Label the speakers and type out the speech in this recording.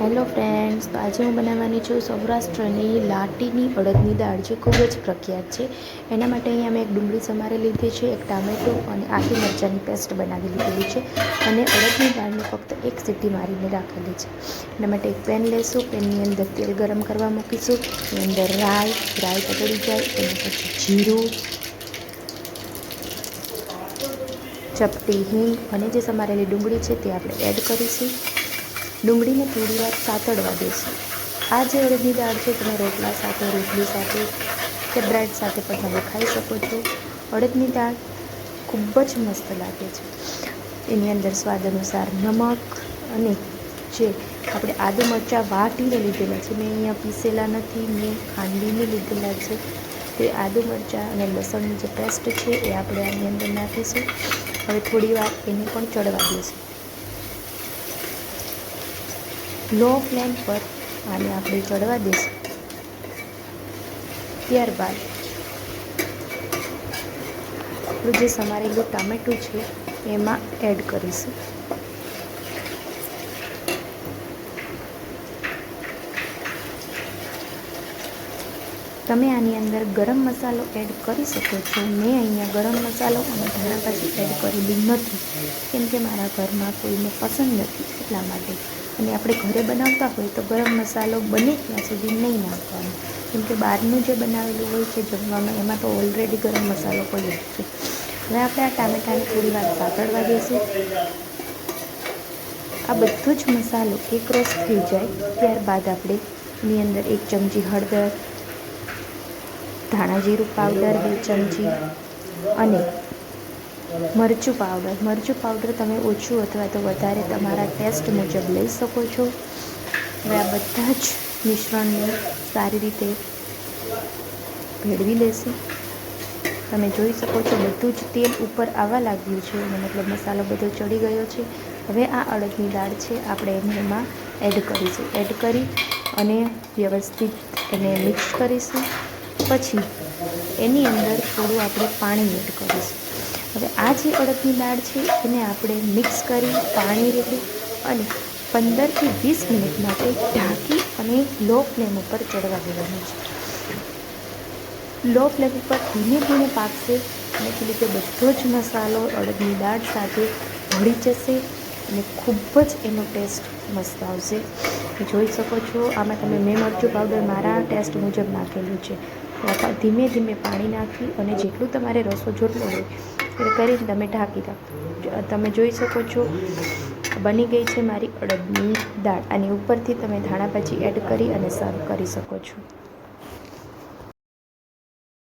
Speaker 1: Hello friends, તો આજે હું બનાવવાની છું સૌરાષ્ટ્રની લાટીની અડદની દાળ, જે ખૂબ જ પ્રખ્યાત છે. એના માટે અહીંયા મેં એક ડુંગળી સમારે લીધી છે, એક ટામેટું અને આખી મરચાંની પેસ્ટ બનાવી લીધેલી છે અને અડદની દાળને ફક્ત એક સીટી મારીને રાખેલી છે. એના માટે એક પેન લેશું, પેનની અંદર તેલ ગરમ કરવા મૂકીશું, એની અંદર રાઈ રાઈ પકડી જાય, એના પછી જીરું, ચપટી હિંગ અને જે સમારેલી ડુંગળી છે તે આપણે એડ કરીશું. ડુંગળીને થોડી વાર સાતળવા દેશું આ જે અડદની દાળ છે, તમે રોટલા સાથે, રોટલી સાથે કે બ્રેડ સાથે પણ તમે ખાઈ શકો છો. અડદની દાળ ખૂબ જ મસ્ત લાગે છે. એની અંદર સ્વાદ અનુસાર નમક અને જે આપણે આદુ મરચાં વાટીને લીધેલા છે, મેં અહીંયા પીસેલા નથી, મેં ખાંડીને લીધેલા છે. તે આદુ મરચાં અને લસણની જે પેસ્ટ છે, એ આપણે આની અંદર નાખીશું. હવે થોડી વાર એને પણ ચડવા દઈશું. લો ફ્લેમ પર આને આપણે ચડવા દઈશું ત્યારબાદ આપણું જે સમારેલું ટામેટું છે, એમાં એડ કરીશું. તમે આની અંદર ગરમ મસાલો એડ કરી શકો છો. મેં અહીંયા ગરમ મસાલો અને ધાણા પછી એડ કરેલી નથી, કેમ કે મારા ઘરમાં કોઈને પસંદ નથી, એટલા માટે અને આપણે ઘરે બનાવતા હોય તો ગરમ મસાલો બને ત્યાં સુધી નહીં નાખવાનો. કેમ કે બહારનું જે બનાવેલું હોય છે જમવામાં, એમાં તો ઓલરેડી ગરમ મસાલો પડ્યો છે. હવે આપણે આ ટામેટાને થોડી વાર પાતળવા દઈશું આ બધો જ મસાલો એક રસ થઈ જાય, ત્યારબાદ આપણે એની અંદર એક ચમચી હળદર, ધાણા જીરું, પાવડર, બે ચમચી અને મરચું પાવડર. મરચું પાવડર તમે ઓછું અથવા તો વધારે તમારા ટેસ્ટ મુજબ લઈ શકો છો. હવે આ બધા જ મિશ્રણને સારી રીતે ભેળવી લેશું. તમે જોઈ શકો છો બધું જ તેલ ઉપર આવવા લાગ્યું છે. મતલબ મસાલો બધો ચડી ગયો છે. હવે આ અડદની દાળ છે, આપણે એને એમાં એડ કરીશું. એડ કરી અને વ્યવસ્થિત એને મિક્સ કરીશું. પછી એની અંદર થોડું આપણે પાણી એડ કરીશું. હવે આ જે અડદની દાળ છે, એને આપણે મિક્સ કરી, પાણી રેડી અને પંદરથી વીસ મિનિટ માટે ઢાંકી અને લો ફ્લેમ ઉપર ચડવા દેવાનું છે. લો ફ્લેમ ઉપર ધીમે ધીમે પાકશે અને તે લીધે બધો જ મસાલો અડદની દાળ સાથે ભળી જશે અને ખૂબ જ એનો ટેસ્ટ મસ્ત આવશે. જોઈ શકો છો, આમાં તમે મેં મરચું પાવડર મારા ટેસ્ટ મુજબ નાખેલું છે. ધીમે ધીમે પાણી નાખી અને જેટલું તમારે રસો જોટલો હોય એટલે કરીને તમે ઢાંકી દો. તમે જોઈ શકો છો, બની ગઈ છે મારી અડદની દાળ. આની ઉપરથી તમે ધાણા ભાજી એડ કરી અને સર્વ કરી શકો છો.